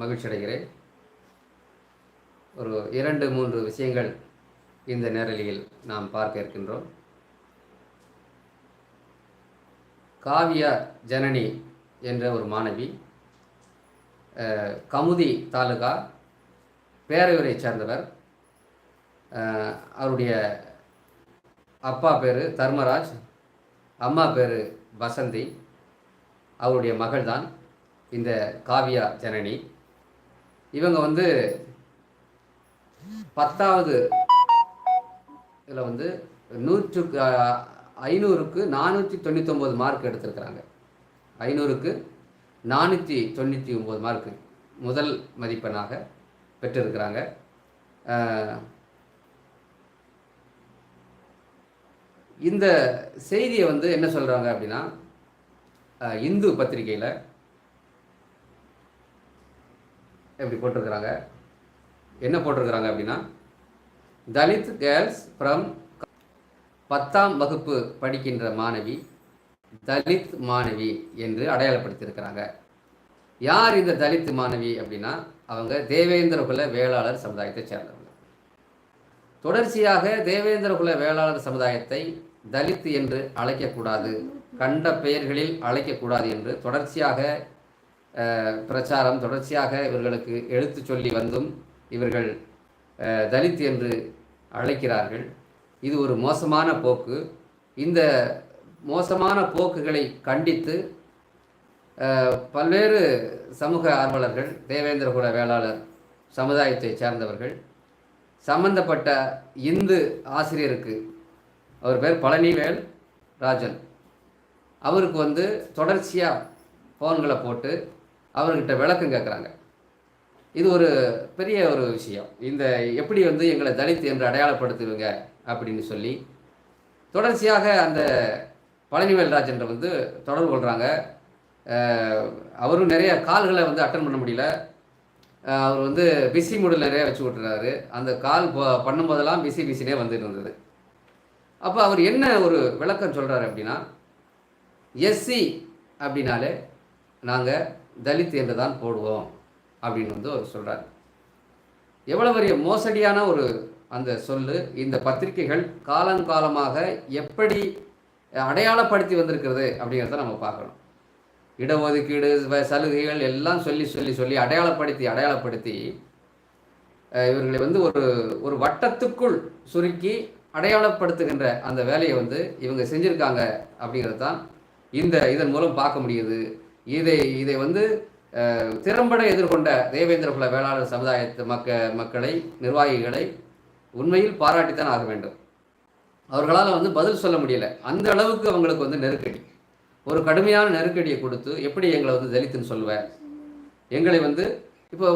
மகிழ்ச்சி அடைகிறேன் ஒரு இரண்டு மூன்று விஷயங்கள் இந்த நேரலியில் நாம் பார்க்க இருக்கின்றோம். காவியா ஜனனி என்ற ஒரு மாணவி கமுதி தாலுகா பேரையூரை சேர்ந்தவர். அவருடைய அப்பா பேர் தர்மராஜ் அம்மா பேர் வசந்தி அவருடைய மகள் தான் இந்த காவியா ஜனனி. இவங்க வந்து பத்தாவது இதில் வந்து நூற்றுக்கு ஐநூறுக்கு நானூற்றி தொண்ணூத்தொம்பது மார்க் எடுத்திருக்கிறாங்க. ஐநூறுக்கு நானூற்றி தொண்ணூற்றி ஒம்பது மார்க்கு முதல் மதிப்பெண்ணாக பெற்றிருக்கிறாங்க. இந்த செய்தியை வந்து என்ன சொல்கிறாங்க அப்படின்னா இந்து பத்திரிகையில் எப்படி போட்டிருக்கிறாங்க. என்ன போட்டிருக்கிறாங்க அப்படின்னா தலித் கேர்ள்ஸ் ஃப்ரம் பத்தாம் வகுப்பு படிக்கின்ற மாணவி தலித் மாணவி என்று அடையாளப்படுத்தியிருக்கிறாங்க. யார் இந்த தலித் மாணவி அப்படின்னா அவங்க தேவேந்திரகுல வேளாளர் சமுதாயத்தை சேர்ந்தவங்க. தொடர்ச்சியாக தேவேந்திரகுல வேளாளர் சமுதாயத்தை தலித் என்று அழைக்கக்கூடாது கண்ட பெயர்களில் அழைக்கக்கூடாது என்று தொடர்ச்சியாக பிரச்சாரம் தொடர்ச்சியாக இவர்களுக்கு எழுத்து சொல்லி வந்தும் இவர்கள் தலித் என்று அழைக்கிறார்கள். இது ஒரு மோசமான போக்கு. இந்த மோசமான போக்குகளை கண்டித்து பல்வேறு சமூக ஆர்வலர்கள் தேவேந்திரகுல வேளாளர் சமுதாயத்தைச் சேர்ந்தவர்கள் சம்பந்தப்பட்ட இந்து ஆசிரியருக்கு அவர் பேர் பழனிவேல் ராஜன் அவருக்கு வந்து தொடர்ச்சியாக ஃபோன்களை போட்டு அவர்கிட்ட விளக்கம் கேட்குறாங்க இது ஒரு பெரிய ஒரு விஷயம். இந்த எப்படி வந்து எங்களை தலித் என்று அடையாளப்படுத்துவீங்க அப்படின்னு சொல்லி தொடர்ச்சியாக அந்த பழனிவேல் ராஜன்ற வந்து தொடர்பு கொள்கிறாங்க அவரும் நிறைய கால்களை வந்து அட்டன் பண்ண முடியல. அவர் வந்து பிஸி மூடில் நிறைய வச்சு விட்டுறாரு. அந்த கால் பண்ணும்போதெல்லாம் பிஸி பிஸினே வந்துட்டு இருந்தது. அப்போ அவர் என்ன ஒரு விளக்கம் சொல்கிறாரு அப்படின்னா எஸ்சி அப்படின்னாலே நாங்கள் தலித் என்று தான் போடுவோம் அப்படின்னு வந்து அவர் சொல்கிறார் எவ்வளோ பெரிய மோசடியான ஒரு அந்த சொல்லு இந்த பத்திரிகைகள் காலங்காலமாக எப்படி அடையாளப்படுத்தி வந்திருக்கிறது அப்படிங்கிறத நம்ம பார்க்கணும். இடஒதுக்கீடு வ- சலுகைகள் எல்லாம் சொல்லி சொல்லி சொல்லி அடையாளப்படுத்தி அடையாளப்படுத்தி இவர்களை வந்து ஒரு ஒரு வட்டத்துக்குள் சுருக்கி அடையாளப்படுத்துகின்ற அந்த வேலையை வந்து இவங்க செஞ்சுருக்காங்க அப்படிங்கிறது தான் இந்த இதன் மூலம் பார்க்க முடியுது. இதை இதை வந்து திறம்பட எதிர்கொண்ட தேவேந்திர குல வேளாளர் சமுதாயத்து மக்க மக்களை நிர்வாகிகளை உண்மையில் பாராட்டித்தான் ஆக வேண்டும். அவர்களால் வந்து பதில் சொல்ல முடியல. அந்த அளவுக்கு அவங்களுக்கு வந்து நெருக்கடி. ஒரு கடுமையான நெருக்கடியை கொடுத்து எப்படி எங்களை வந்து தலித்துன்னு சொல்லுவேன் எங்களை வந்து இப்போ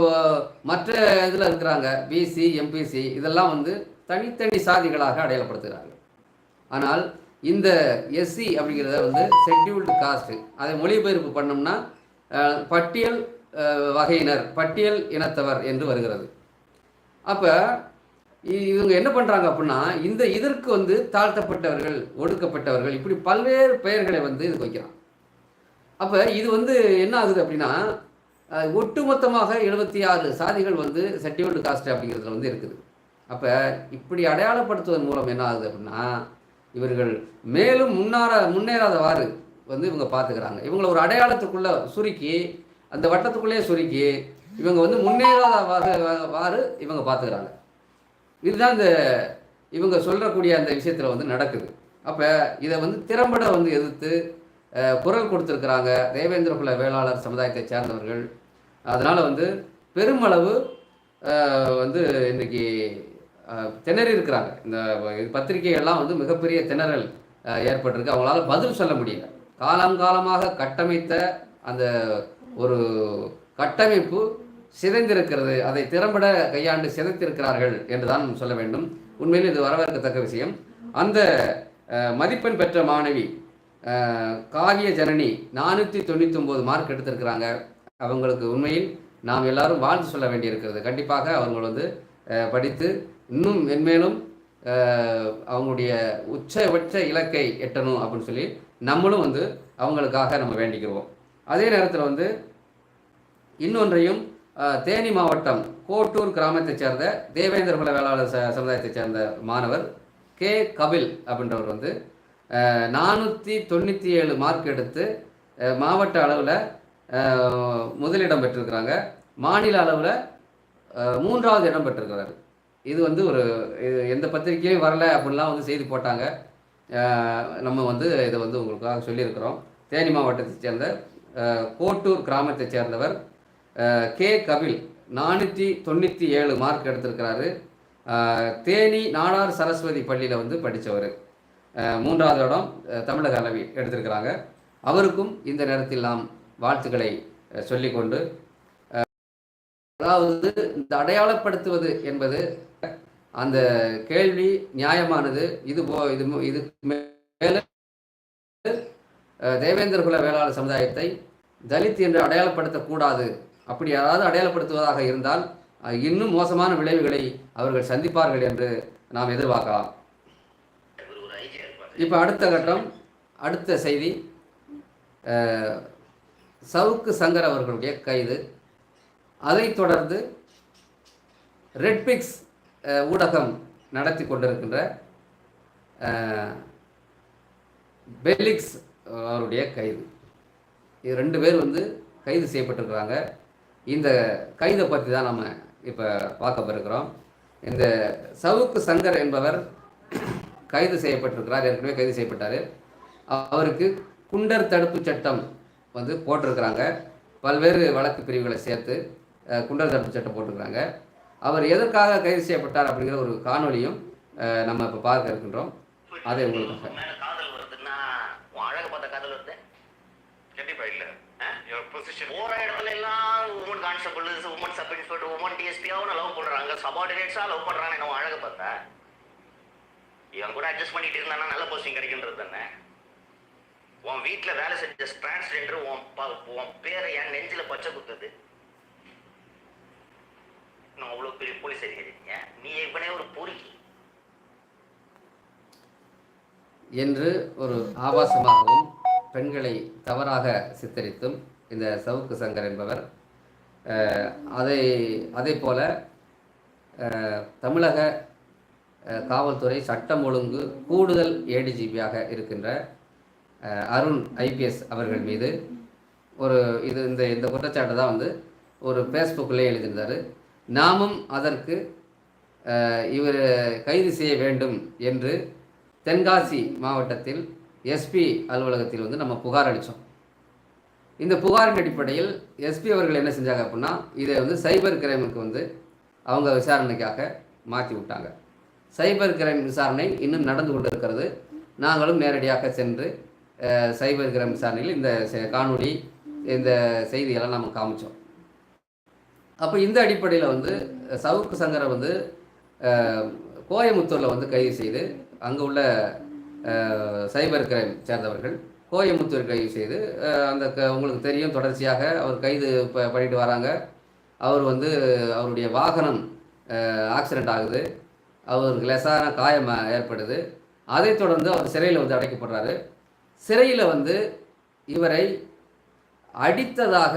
மற்ற இதில் இருக்கிறாங்க பிசி எம்பிசி இதெல்லாம் வந்து தனித்தனி சாதிகளாக அடையாளப்படுத்துகிறாங்க. ஆனால் இந்த எஸ்சி அப்படிங்கிறத வந்து ஷெட்யூல்டு காஸ்ட்டு அதை மொழிபெயர்ப்பு பண்ணோம்னா பட்டியல் வகையினர் பட்டியல் இனத்தவர் என்று வருகிறது. அப்போ இவங்க என்ன பண்ணுறாங்க அப்படின்னா இந்த இதற்கு வந்து தாழ்த்தப்பட்டவர்கள் ஒடுக்கப்பட்டவர்கள் இப்படி பல்வேறு பெயர்களை வந்து இதுக்கு வைக்கிறான். அப்போ இது வந்து என்ன ஆகுது அப்படின்னா ஒட்டுமொத்தமாக எழுபத்தி ஆறு சாதிகள் வந்து செட்யூல்டு காஸ்ட் அப்படிங்கிறதுல வந்து இருக்குது. அப்போ இப்படி அடையாளப்படுத்துவதன் மூலம் என்ன ஆகுது அப்படின்னா இவர்கள் மேலும் முன்னார முன்னேறாதவாறு வந்து இவங்க பார்த்துக்கிறாங்க. இவங்களை ஒரு அடையாளத்துக்குள்ளே சுருக்கி அந்த வட்டத்துக்குள்ளேயே சுருக்கி இவங்க வந்து முன்னேறாதவாறு வாறு இவங்க பார்த்துக்கிறாங்க. இதுதான் இந்த இவங்க சொல்லக்கூடிய அந்த விஷயத்தில் வந்து நடக்குது. அப்போ இதை வந்து திறம்பட வந்து எதிர்த்து குரல் கொடுத்துருக்குறாங்க தேவேந்திரகுல வேளாளர் சமுதாயத்தை சேர்ந்தவர்கள். அதனால் வந்து பெருமளவு வந்து இன்றைக்கி திணறி இருக்கிறாங்க இந்த பத்திரிகைகள்லாம் வந்து மிகப்பெரிய திணறல் ஏற்பட்டிருக்கு. அவங்களால பதில் சொல்ல முடியல. காலங்காலமாக கட்டமைத்த அந்த ஒரு கட்டமைப்பு சிதைந்திருக்கிறது. அதை திறம்பட கையாண்டு சிதைத்திருக்கிறார்கள் என்றுதான் சொல்ல வேண்டும். உண்மையில் இது வரவேற்கத்தக்க விஷயம். அந்த மதிப்பெண் பெற்ற மாணவி காவிய ஜனனி நானூற்றி தொண்ணூற்றி ஒம்பது மார்க் எடுத்திருக்கிறாங்க. அவங்களுக்கு உண்மையில் நாம் எல்லாரும் வாழ்த்து சொல்ல வேண்டியிருக்கிறது. கண்டிப்பாக அவங்க வந்து படித்து இன்னும் மென்மேலும் அவங்களுடைய உச்சபட்ச இலக்கை எட்டணும் அப்படின்னு சொல்லி நம்மளும் வந்து அவங்களுக்காக நம்ம வேண்டிக்கிறோம். அதே நேரத்தில் வந்து இன்னொன்றையும் தேனி மாவட்டம் கோட்டூர் கிராமத்தைச் சேர்ந்த தேவேந்திர குல வேளாளர் ச சமுதாயத்தைச் சேர்ந்த மாணவர் கே. கபில் அப்படின்றவர் வந்து நானூற்றி தொண்ணூற்றி ஏழு மார்க் எடுத்து மாவட்ட அளவில் முதலிடம் பெற்றிருக்கிறாங்க. மாநில அளவில் மூன்றாவது இடம் பெற்றிருக்கிறாரு. இது வந்து ஒரு இது எந்த பத்திரிக்கையும் வரல அப்படின்லாம் வந்து செய்தி போட்டாங்க. நம்ம வந்து இதை வந்து உங்களுக்காக சொல்லியிருக்கிறோம். தேனி மாவட்டத்தைச் சேர்ந்த கோட்டூர் கிராமத்தைச் சேர்ந்தவர் கே. கபில். நானூற்றி தொண்ணூற்றி ஏழு மார்க் எடுத்திருக்கிறாரு. தேனி நாடார் சரஸ்வதி பள்ளியில் வந்து படித்தவர் மூன்றாவது இடம் தமிழக அளவில் எடுத்திருக்கிறாங்க. அவருக்கும் இந்த நேரத்தில் நாம் வாழ்த்துக்களை சொல்லிக்கொண்டு அதாவது இந்த அடையாளப்படுத்துவது என்பது அந்த கேள்வி நியாயமானது. இது போ இது இது மேல தேவேந்திர குல வேளாளர் சமுதாயத்தை தலித் என்று அடையாளப்படுத்தக்கூடாது. அப்படி யாராவது அடையாளப்படுத்துவதாக இருந்தால் இன்னும் மோசமான விளைவுகளை அவர்கள் சந்திப்பார்கள் என்று நாம் எதிர்பார்க்கலாம். இப்போ அடுத்த கட்டம் அடுத்த செய்தி சவுக்கு சங்கர் அவர்களுடைய கைது. அதைத் தொடர்ந்து ரெட்பிக்ஸ் ஊடகம் நடத்தி கொண்டிருக்கின்ற பெலிக்ஸ் பெல்லிக்ஸ் அவருடைய கைது. இது ரெண்டு பேர் வந்து கைது செய்யப்பட்டிருக்கிறாங்க. இந்த கைதை பற்றி தான் நம்ம இப்போ பார்க்க போயிருக்கிறோம். இந்த சவுக்கு சங்கர் என்பவர் கைது செய்யப்பட்டிருக்கிறார். ஏற்கனவே கைது செய்யப்பட்டார். அவருக்கு குண்டர் தடுப்பு சட்டம் வந்து போட்டிருக்கிறாங்க. பல்வேறு வழக்கு பிரிவுகளை சேர்த்து குண்டர் தடுப்பு சட்டம் போட்டிருக்கிறாங்க. அவர் எதற்காக கைது செய்யப்பட்டார் அப்படிங்கிற ஒரு காணொளியும் அஹ், நம்ம இப்போ பார்க்க இருக்கின்றோம். அதை உங்களுக்காக. மேல காதல் வருதுன்னா உன் அழக பார்த்த காதல் வருது? கண்டிப்பா இல்ல. யுவர் பொசிஷன் போற இடத்துல எல்லாம் woman constable woman sub inspector woman டிஎஸ்பியாவும் love பண்றாங்க. சபார்டினேட்ஸா லவ் பண்றாங்க என்ன உன் அழக பார்த்தா? இவன் கூட அட்ஜஸ்ட் பண்ணிட்டு இருந்தானா நல்ல போஸ்டிங் கிடைக்கின்றது தானே? உன் வீட்ல வேலை செஞ்ச டிரான்ஸ்ஜெண்டர் உன் உன் பேரை என் நெஞ்சில பச்சை குத்துது. நான் அவ்வளவு பெரிய போலீஸ் அதிகாரிங்க நீ இவனே ஒரு பொறுக்கி. என்று ஒரு ஆபாசமாகவும் பெண்களை தவறாக சித்தரித்தும் இந்த சவுக்கு சங்கர் என்பவர் அதை அதே போல தமிழக காவல்துறை சட்டம் ஒழுங்கு கூடுதல் ஏடிஜிபியாக இருக்கின்ற அருண் ஐபிஎஸ் அவர்கள் மீது ஒரு இது இந்த இந்த குற்றச்சாட்டை தான் வந்து ஒரு ஃபேஸ்புக்கில் எழுதியிருந்தார். நாமும் அதற்கு இவர் கைது செய்ய வேண்டும் என்று தென்காசி மாவட்டத்தில் எஸ்பி அலுவலகத்தில் வந்து நம்ம புகார் அளித்தோம் இந்த புகாரின் அடிப்படையில் எஸ்பி அவர்கள் என்ன செஞ்சாங்க அப்படின்னா இதை வந்து சைபர் கிரைமுக்கு வந்து அவங்க விசாரணைக்காக மாற்றி விட்டாங்க. சைபர் கிரைம் விசாரணை இன்னும் நடந்து கொண்டிருக்கிறது. நாங்களும் நேரடியாக சென்று சைபர் கிரைம் விசாரணையில் இந்த செ- காணொளி இந்த செய்தியெல்லாம் நம்ம காமிச்சோம். அப்போ இந்த அடிப்படையில் வந்து சவுக்கு சங்கரை வந்து கோயமுத்தூரில் வந்து கைது செய்து அங்கே உள்ள சைபர் கிரைம் சேர்ந்தவர்கள் கோயமுத்தூர் கைது செய்து அந்த க உங்களுக்கு தெரியும் தொடர்ச்சியாக அவர் கைது ப பண்ணிட்டு வராங்க. அவர் வந்து அவருடைய வாகனம் ஆக்சிடெண்ட் ஆகுது. அவருக்கு லெஸான காயம் ஏற்படுது. அதைத் தொடர்ந்து அவர் சிறையில் வந்து அடைக்கப்படுறாரு. சிறையில் வந்து இவரை அடித்ததாக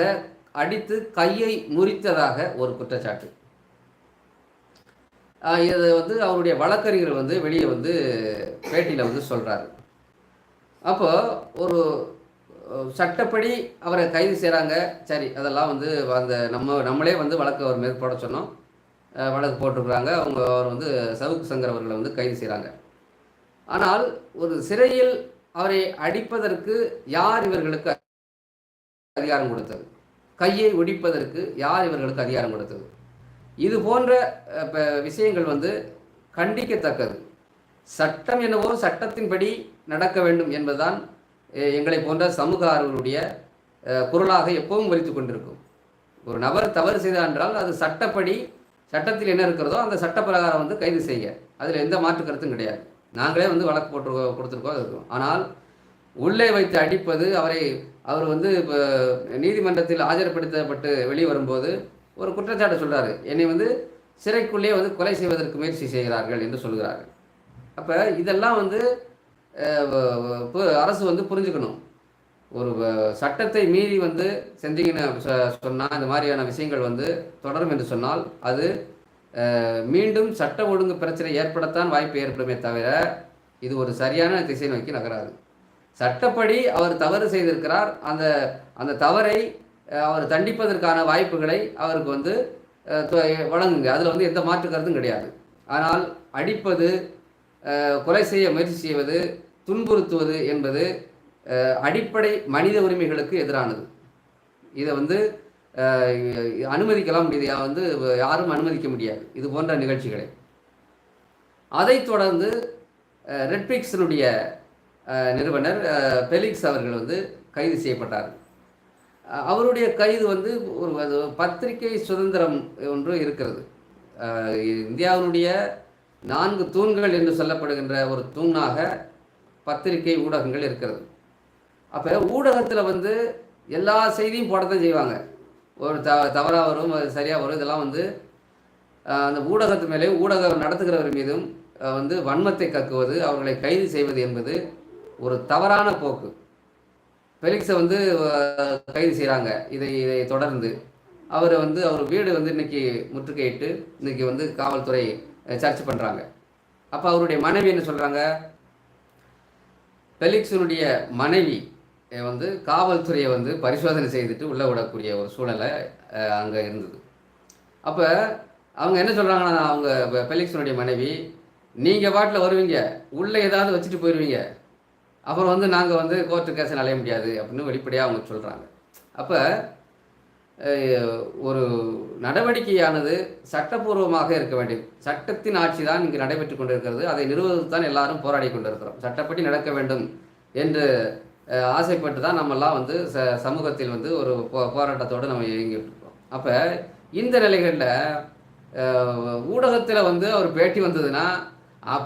அடித்து கையை முறித்ததாக ஒரு குற்றச்சாட்டு. இதை வந்து அவருடைய வழக்கறிஞர் வந்து வெளியே வந்து பேட்டியில் வந்து சொல்கிறாரு அப்போ ஒரு சட்டப்படி அவரை கைது செய்கிறாங்க சரி அதெல்லாம் வந்து அந்த நம்ம நம்மளே வந்து வழக்கு அவர் மேற்பட சொன்னோம். வழக்கு போட்டிருக்கிறாங்க. அவங்க அவர் வந்து சவுக்கு சங்கர் அவர்களை வந்து கைது செய்கிறாங்க ஆனால் ஒரு சிறையில் அவரை அடிப்பதற்கு யார் இவர்களுக்கு அதிகாரம் கொடுத்தது? கையை ஒடிப்பதற்கு யார் இவர்களுக்கு அதிகாரம் கொடுத்தது? இது போன்ற விஷயங்கள் வந்து கண்டிக்கத்தக்கது. சட்டம் என்னவோ சட்டத்தின்படி நடக்க வேண்டும் என்பதுதான் எங்களை போன்ற சமூக ஆர்வலருடைய குரலாக எப்பவும் ஒலித்து கொண்டிருக்கும். ஒரு நபர் தவறு செய்தார் என்றால் அது சட்டப்படி சட்டத்தில் என்ன இருக்கிறதோ அந்த சட்ட பிரகாரம் வந்து கைது செய்ய அதில் எந்த மாற்று கருத்தும் கிடையாது. நாங்களே வந்து வழக்கு போட்டு கொடுத்துருக்கோம் இருக்கும். ஆனால் உள்ளே வைத்து அடிப்பது அவரை அவர் வந்து இப்போ நீதிமன்றத்தில் ஆஜர்படுத்தப்பட்டு வெளியே வரும்போது ஒரு குற்றச்சாட்டு சொல்கிறாரு என்னை வந்து சிறைக்குள்ளே வந்து கொலை செய்வதற்கு முயற்சி செய்கிறார்கள் என்று சொல்கிறார்கள் அப்போ இதெல்லாம் வந்து பு- அரசு வந்து புரிஞ்சுக்கணும். ஒரு சட்டத்தை மீறி வந்து செஞ்சீங்கன்னு சொ- இந்த மாதிரியான விஷயங்கள் வந்து தொடரும் என்று சொன்னால் அது மீண்டும் சட்ட ஒழுங்கு பிரச்சனை ஏற்படத்தான் வாய்ப்பு ஏற்படுமே தவிர இது ஒரு சரியான திசை நோக்கி நகராது. சட்டப்படி அவர் தவறு செய்திருக்கிறார். அந்த அந்த தவறை அவர் தண்டிப்பதற்கான வாய்ப்புகளை அவருக்கு வந்து தொ- வழங்குங்க. அதில் வந்து எந்த மாற்று கருத்தும் கிடையாது. ஆனால் அடிப்பது கொலை செய்ய முயற்சி செய்வது துன்புறுத்துவது என்பது அடிப்படை மனித உரிமைகளுக்கு எதிரானது. இதை வந்து அனுமதிக்கலாம் இது வந்து யாரும் அனுமதிக்க முடியாது. இது போன்ற நிகழ்ச்சிகளை. அதைத் தொடர்ந்து அஹ், ரெட்பிக்ஸினுடைய நிறுவனர் பெலிக்ஸ் அவர்கள் வந்து கைது செய்யப்பட்டார். அவருடைய கைது வந்து ஒரு அது பத்திரிகை சுதந்திரம் ஒன்று இருக்கிறது. இந்தியாவினுடைய நான்கு தூண்கள் என்று சொல்லப்படுகின்ற ஒரு தூணாக பத்திரிகை ஊடகங்கள் இருக்கிறது. அப்போ ஊடகத்தில் வந்து எல்லா செய்தியும் போடத்தான் செய்வாங்க. ஒரு த தவறாக வரும் அது சரியாக வரும் இதெல்லாம் வந்து அந்த ஊடகத்து மேலேயும் ஊடகம் நடத்துகிறவர் மீதும் வந்து வன்மத்தை கக்குவது அவர்களை கைது செய்வது என்பது ஒரு தவறான போக்கு. ஃபெலிக்ஸை வந்து கைது செய்கிறாங்க இதை இதை தொடர்ந்து. அவரை வந்து அவர் வீடு வந்து இன்னைக்கு முற்றுகையிட்டு இன்னைக்கு வந்து காவல்துறை சர்ச் பண்ணுறாங்க அப்போ அவருடைய மனைவி என்ன சொல்கிறாங்க ஃபெலிக்ஸினுடைய மனைவி வந்து காவல்துறையை வந்து பரிசோதனை செய்துட்டு உள்ளே விடக்கூடிய ஒரு சூழலை அங்கே இருந்தது. அப்போ அவங்க என்ன சொல்கிறாங்கன்னா அவங்க பெ- ஃபெலிக்ஸினுடைய மனைவி நீங்கள் பாட்டில் வருவீங்க. உள்ளே ஏதாவது வச்சுட்டு போயிடுவீங்க அப்புறம் வந்து நாங்கள் வந்து கோர்ட்டு கேஸ் அலைய முடியாது அப்படின்னு வெளிப்படையாக அவங்க சொல்கிறாங்க அப்போ ஒரு நடவடிக்கையானது சட்டப்பூர்வமாக இருக்க வேண்டும். சட்டத்தின் ஆட்சி தான் இங்கு நடைபெற்று கொண்டிருக்கிறது. அதை நிறுவுவதற்கு தான் எல்லாரும் போராடி கொண்டிருக்கிறோம். சட்டப்படி நடக்க வேண்டும் என்று ஆசைப்பட்டு தான் நம்மெல்லாம் வந்து ச சமூகத்தில் வந்து ஒரு போ போராட்டத்தோடு நம்ம இயங்கிட்டு இருக்கோம் அப்போ இந்த நிலைகளில் ஊடகத்தில் வந்து அவர் பேட்டி வந்ததுன்னா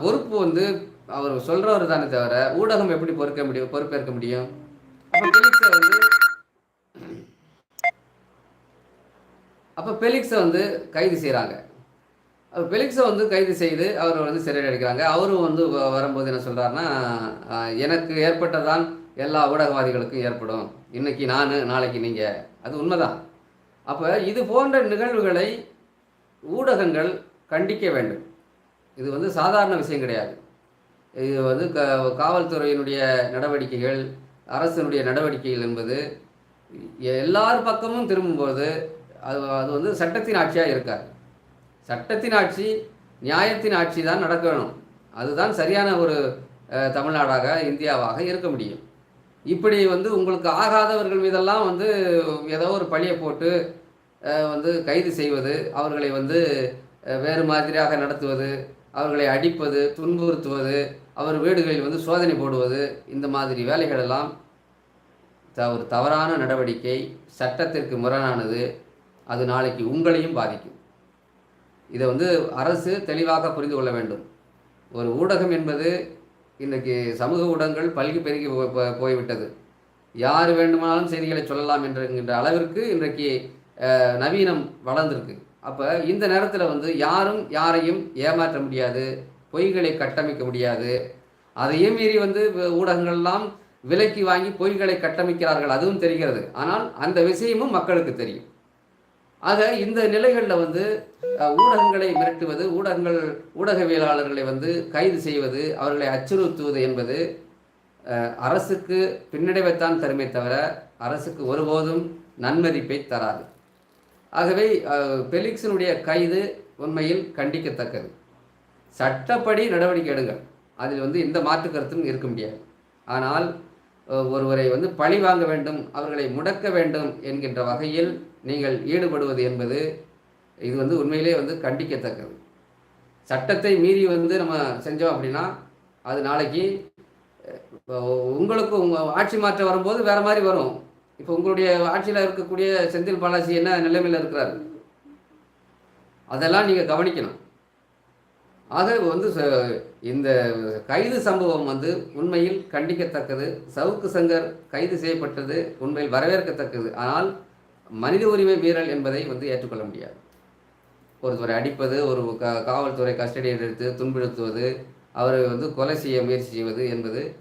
பொறுப்பு வந்து அவர் சொல்கிறவர் தானே தவிர ஊடகம் எப்படி பொறுக்க முடியும் பொறுப்பேற்க முடியும்? அப்போ பெலிக்ஸை வந்து அப்போ பெலிக்ஸை வந்து கைது செய்கிறாங்க அப்போ பெலிக்ஸை வந்து கைது செய்து அவர் வந்து சிறையில் அடைக்கிறாங்க அவரும் வந்து வரும்போது என்ன சொல்கிறாருன்னா எனக்கு ஏற்பட்டதான் எல்லா ஊடகவாதிகளுக்கும் ஏற்படும். இன்னைக்கு நான் நாளைக்கு நீங்கள் அது உண்மைதான். அப்போ இது போன்ற நிகழ்வுகளை ஊடகங்கள் கண்டிக்க வேண்டும். இது வந்து சாதாரண விஷயம் கிடையாது. இது வந்து க காவல்துறையினுடைய நடவடிக்கைகள் அரசினுடைய நடவடிக்கைகள் என்பது எல்லார் பக்கமும் திரும்பும்போது அது அது வந்து சட்டத்தின் ஆட்சியாக இருக்காது. சட்டத்தின் ஆட்சி நியாயத்தின் ஆட்சி தான் நடக்க வேணும். அதுதான் சரியான ஒரு தமிழ்நாடாக இந்தியாவாக இருக்க முடியும். இப்படி வந்து உங்களுக்கு ஆகாதவர்கள் மீதெல்லாம் வந்து ஏதோ ஒரு பழியை போட்டு வந்து கைது செய்வது அவர்களை வந்து வேறு மாதிரியாக நடத்துவது அவர்களை அடிப்பது துன்புறுத்துவது அவர் வீடுகளில் வந்து சோதனை போடுவது இந்த மாதிரி வேலைகளெல்லாம் த- ஒரு தவறான நடவடிக்கை சட்டத்திற்கு முரணானது அது நாளைக்கு உங்களையும் பாதிக்கும். இதை வந்து அரசு தெளிவாக புரிந்து கொள்ள வேண்டும். ஒரு ஊடகம் என்பது இன்றைக்கு சமூக ஊடகங்கள் பல்கி பெருகி போ- போய்விட்டது. யார் வேண்டுமானாலும் செய்திகளை சொல்லலாம் என்கின்ற அளவிற்கு இன்றைக்கு நவீனம் வளர்ந்திருக்கு. அப்போ இந்த நேரத்தில் வந்து யாரும் யாரையும் ஏமாற்ற முடியாது. பொய்களை கட்டமைக்க முடியாது. அதையும் மீறி வந்து ஊடகங்கள்லாம் விலைக்கு வாங்கி பொய்களை கட்டமைக்கிறார்கள் அதுவும் தெரிகிறது. ஆனால் அந்த விஷயமும் மக்களுக்கு தெரியும். ஆக இந்த நிலைகளில் வந்து ஊடகங்களை மிரட்டுவது ஊடகங்கள் ஊடகவியலாளர்களை வந்து கைது செய்வது அவர்களை அச்சுறுத்துவது என்பது அரசுக்கு பின்னடைவைத்தான் தருமே தவிர அரசுக்கு ஒருபோதும் நன்மதிப்பை தராது. ஆகவே பெலிக்ஸினுடைய கைது உண்மையில் கண்டிக்கத்தக்கது. சட்டப்படி நடவடிக்கை எடுங்கள் அதில் வந்து எந்த மாற்று கருத்தும் இருக்க முடியாது. ஆனால் ஒருவரை வந்து பழி வாங்க வேண்டும் அவர்களை முடக்க வேண்டும் என்கின்ற வகையில் நீங்கள் ஈடுபடுவது என்பது இது வந்து உண்மையிலே வந்து கண்டிக்கத்தக்கது. சட்டத்தை மீறி வந்து நம்ம செஞ்சோம் அப்படின்னா அது நாளைக்கு இப்போ உங்களுக்கு உங்கள் ஆட்சி மாற்றம் வரும்போது வேற மாதிரி வரும். இப்போ உங்களுடைய ஆட்சியில் இருக்கக்கூடிய செந்தில் பாலாஜி என்ன நிலைமையில் இருக்கிறார்? அதெல்லாம் நீங்கள் கவனிக்கணும். ஆக வந்து ச- இந்த கைது சம்பவம் வந்து உண்மையில் கண்டிக்கத்தக்கது. சவுக்கு சங்கர் கைது செய்யப்பட்டது உண்மையில் வரவேற்கத்தக்கது. ஆனால் மனித உரிமை மீறல் என்பதை வந்து ஏற்றுக்கொள்ள முடியாது. ஒருத்தரை அடிப்பது ஒரு க காவல்துறை கஸ்டடியில் எடுத்து துன்புறுத்துவது அவரை வந்து கொலை செய்ய முயற்சி செய்வது என்பது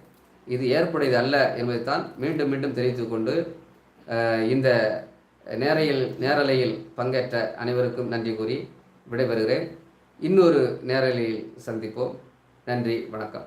இது ஏற்புடையது அல்ல என்பதைத்தான் மீண்டும் மீண்டும் தெரிவித்து கொண்டு இந்த நேரையில் நேரலையில் பங்கேற்ற அனைவருக்கும் நன்றி கூறி விடைபெறுகிறேன். இன்னொரு நேரலையில் சந்திப்போம். நன்றி வணக்கம்.